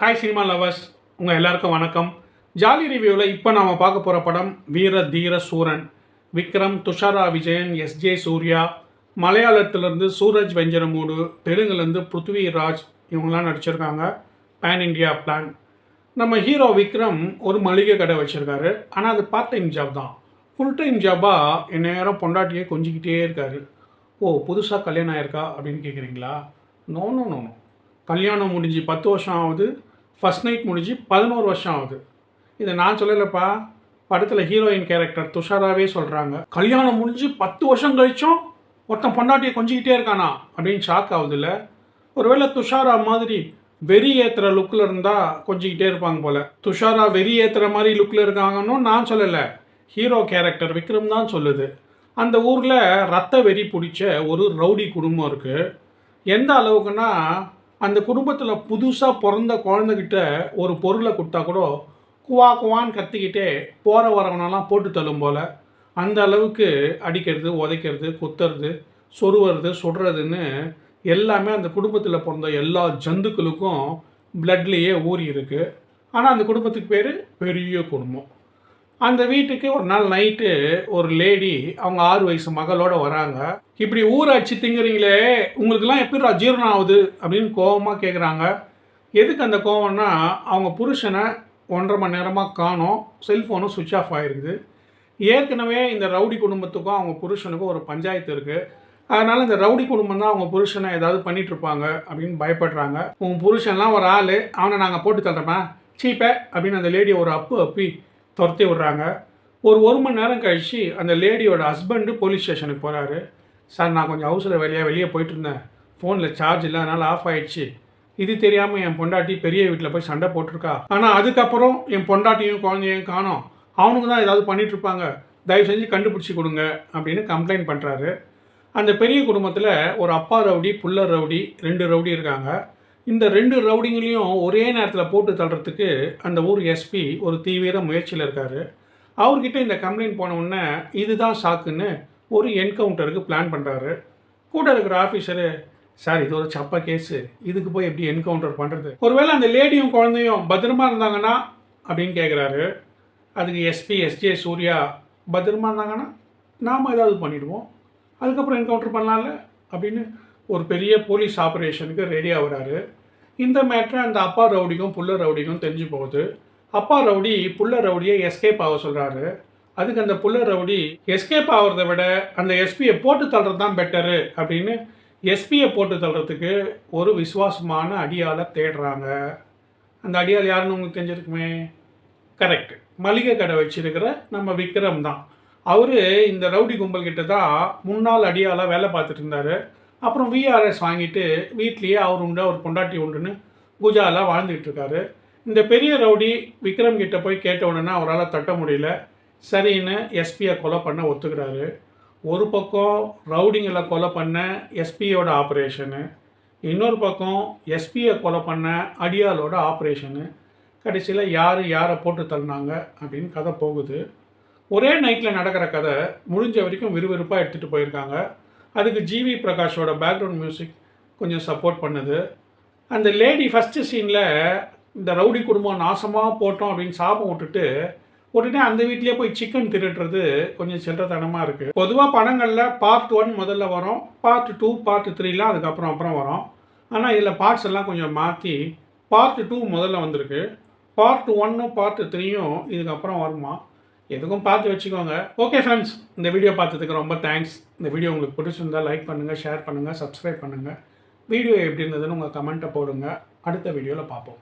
Hi cinema lovers உங்கள் எல்லாருக்கும் வணக்கம். ஜாலி ரிவ்யூவில் இப்போ நாம் பார்க்க போகிற படம் வீர தீர சூரன். விக்ரம் துஷாரா விஜயன் எஸ்ஜே சூர்யா. மலையாளத்திலேருந்து சூரஜ் வெஞ்சனமூடு தெலுங்குலேருந்து பிருத்விராஜ் இவங்கெல்லாம் நடிச்சிருக்காங்க. பேன் இண்டியா பிளான் நம்ம ஹீரோ விக்ரம் ஒரு மளிகை கடை வச்சுருக்காரு. ஆனால் அது பார்ட் டைம் ஜாப் தான். ஃபுல் டைம் ஜாபாக நேரம் பொண்டாட்டியே கொஞ்சிக்கிட்டே இருக்காரு. ஓ புதுசாக கல்யாணம் ஆயிருக்கா அப்படின்னு கேட்குறீங்களா நோ நோ நோ நோ கல்யாணம் முடிஞ்சு பத்து வருஷம் ஆகுது. ஃபஸ்ட் நைட் முடிஞ்சு பதினோரு வருஷம் ஆகுது. இதை நான் சொல்லலைப்பா. படத்தில் ஹீரோயின் கேரக்டர் துஷாராவே சொல்கிறாங்க கல்யாணம் முடிஞ்சு பத்து வருஷம் கழிச்சும் ஒருத்தன் பொண்டாட்டியை கொஞ்சிக்கிட்டே இருக்கானா? அப்படின்னு ஷாக் ஆகுதுல்ல. ஒருவேளை துஷாரா மாதிரி வெறி ஏற்றுற லுக்கில் இருந்தால் கொஞ்சிக்கிட்டே இருப்பாங்க போல். துஷாரா வெறி ஏற்றுற மாதிரி லுக்கில் இருக்காங்கன்னு நான் சொல்லலை. ஹீரோ கேரக்டர் விக்ரம் தான் சொல்லுது. அந்த ஊரில் ரத்த வெறி பிடிச்ச ஒரு ரவுடி குடும்பம் இருக்குது எந்த அளவுக்குன்னா அந்த குடும்பத்தில் புதுசாக பிறந்த குழந்தைகிட்ட ஒரு பொருளை கொடுத்தா கூட குவா குவான்னு கத்திக்கிட்டே போகிற வரவனெல்லாம் போட்டு தள்ளும் போல் அந்த அளவுக்கு அடிக்கிறது உதைக்கிறது குத்துறது சொருவது சுடுறதுன்னு எல்லாமே அந்த குடும்பத்தில் பிறந்த எல்லா ஜந்துக்களுக்கும் பிளட்லேயே ஊறி இருக்குது ஆனால் அந்த குடும்பத்துக்கு பேர் பெரிய குடும்பம். அந்த வீட்டுக்கு ஒரு நாள் நைட்டு ஒரு லேடி அவங்க ஆறு வயசு மகளோட வராங்க. இப்படி ஊராட்சி திங்குறீங்களே உங்களுக்கெல்லாம் எப்படி அஜீர்ணம் ஆகுது? அப்படின்னு கோவமாக கேட்குறாங்க எதுக்கு அந்த கோவம்னா அவங்க புருஷனை ஒன்றரை மணி நேரமாக காணோம். செல்ஃபோனும் சுவிட்ச் ஆஃப் ஆகிருக்குது ஏற்கனவே இந்த ரவுடி குடும்பத்துக்கும் அவங்க புருஷனுக்கும் ஒரு பஞ்சாயத்து இருக்குது அதனால் இந்த ரவுடி குடும்பம் தான் அவங்க புருஷனை ஏதாவது பண்ணிகிட்ருப்பாங்க இருப்பாங்க அப்படின்னு பயப்படுறாங்க. உன் புருஷன்லாம் ஒரு ஆள். அவனை நாங்கள் போட்டு தள்ளுறோமா சீப்பே அப்படின்னு அந்த லேடி ஒரு அப்பு அப்பி துரத்தி விட்றாங்க. ஒரு ஒரு மணி நேரம் கழித்து அந்த லேடியோட ஹஸ்பண்டு போலீஸ் ஸ்டேஷனுக்கு போகிறாரு சார் நான் கொஞ்சம் ஹவுஸில் வேலையாக வெளியே போயிட்டு இருந்தேன். ஃபோனில் சார்ஜ் இல்லை அதனால் ஆஃப் ஆயிடுச்சு. இது தெரியாமல் என் பொண்டாட்டி பெரிய வீட்டில் போய் சண்டை போட்டிருக்கா? ஆனால் அதுக்கப்புறம் என் பொண்டாட்டியும் குழந்தையும் காணும். அவனுக்கு தான் ஏதாவது பண்ணிகிட்ருப்பாங்க தயவு செஞ்சு கண்டுபிடிச்சி கொடுங்க அப்படின்னு கம்ப்ளைண்ட் பண்ணுறாரு அந்த பெரிய குடும்பத்தில் ஒரு அப்பா ரவுடி புள்ள ரவுடி ரெண்டு ரவுடி இருக்காங்க. இந்த ரெண்டு ரவுடிங்களையும் ஒரே நேரத்தில் போட்டு தள்ளுறதுக்கு அந்த ஊர் எஸ்பி ஒரு தீவிர முயற்சியில் இருக்கார். அவர்கிட்ட இந்த கம்ப்ளைண்ட் போனவுடனே இதுதான் சாக்குன்னு ஒரு என்கவுண்டருக்கு பிளான் பண்ணுறாரு கூட இருக்கிற ஆஃபீஸரு சார் இது ஒரு சப்பா கேஸு இதுக்கு போய் எப்படி என்கவுண்டர் பண்ணுறது ஒருவேளை அந்த லேடியும் குழந்தையும் பத்திரமா இருந்தாங்கன்னா? அப்படின்னு கேட்குறாரு அதுக்கு எஸ்பி எஸ்ஜே சூர்யா பத்திரமா இருந்தாங்கன்னா நாம் ஏதாவது பண்ணிவிடுவோம் அதுக்கப்புறம் என்கவுண்டர் பண்ணலாம்ல? அப்படின்னு ஒரு பெரிய போலீஸ் ஆப்ரேஷனுக்கு ரெடி ஆகுறாரு. இந்த மேட்ரு அந்த அப்பா ரவுடிக்கும் புள்ள ரவுடிக்கும் தெரிஞ்சு போகுது. அப்பா ரவுடி புள்ள ரவுடியை எஸ்கேப் ஆக சொல்கிறாரு அதுக்கு அந்த புள்ள ரவுடி எஸ்கேப் ஆகிறத விட அந்த எஸ்பியை போட்டு தள்ளுறது தான் பெட்டரு அப்படின்னு எஸ்பியை போட்டு தள்ளுறதுக்கு ஒரு விசுவாசமான அடியாளை தேடுறாங்க. அந்த அடியாள் யாருன்னு உங்களுக்கு தெரிஞ்சிருக்குமே? கரெக்ட் மளிகை கடை வச்சிருக்கிற நம்ம விக்ரம் தான். அவர் இந்த ரவுடி கும்பல் கிட்ட தான் முன்னாள் அடியாளாக வேலை பார்த்துட்டு இருந்தார். அப்புறம் விஆர்எஸ் வாங்கிட்டு வீட்லேயே அவர் உண்டு அவர் பொண்டாட்டி உண்டுன்னு குஜாலாக வாழ்ந்துக்கிட்டு இருக்காரு. இந்த பெரிய ரவுடி விக்ரம் கிட்ட போய் கேட்ட உடனே அவரால் தட்ட முடியல. சரின்னு எஸ்பியை கொலை பண்ண ஒத்துக்கிறாரு. ஒரு பக்கம் ரவுடிங்களை கொலை பண்ண எஸ்பியோட ஆப்ரேஷனு இன்னொரு பக்கம் எஸ்பியை கொலை பண்ண அடியாலோட ஆப்ரேஷனு கடைசியில் யார் யாரை போட்டு தள்ளினாங்க அப்படின்னு கதை போகுது. ஒரே நைட்டில் நடக்கிற கதை முடிஞ்ச வரைக்கும் விறுவிறுப்பாக எடுத்துகிட்டு போயிருக்காங்க. அதுக்கு ஜிவி பிரகாஷோட பேக்ரவுண்ட் மியூசிக் கொஞ்சம் சப்போர்ட் பண்ணுது. அந்த லேடி ஃபஸ்ட்டு சீனில் இந்த ரவுடி குடும்பம் நாசமாக போட்டோம் அப்படின்னு சாபம் விட்டுட்டு உடனே அந்த வீட்லேயே போய் சிக்கன் திருடுறது கொஞ்சம் சில்லறத்தனமாக இருக்குது பொதுவாக படங்களில் பார்ட் ஒன் முதல்ல வரும் பார்ட் டூ பார்ட் த்ரீலாம் அதுக்கப்புறம் அப்புறம் வரும். ஆனால் இதில் பார்ட்ஸ் எல்லாம் கொஞ்சம் மாற்றி பார்ட் டூ முதல்ல வந்திருக்கு. பார்ட் ஒன்னும் பார்ட் த்ரீயும் இதுக்கப்புறம் வருமா? எதுக்கும் பார்த்து வச்சுக்கோங்க. ஓகே ஃப்ரெண்ட்ஸ் இந்த வீடியோ பார்த்ததுக்கு ரொம்ப தேங்க்ஸ் இந்த வீடியோ உங்களுக்கு பிடிச்சிருந்தா லைக் பண்ணுங்கள் ஷேர் பண்ணுங்கள் சப்ஸ்கிரைப் பண்ணுங்கள் வீடியோ எப்படி இருந்ததுன்னு உங்கள் கமெண்ட்டை போடுங்க. அடுத்த வீடியோவில் பார்ப்போம்.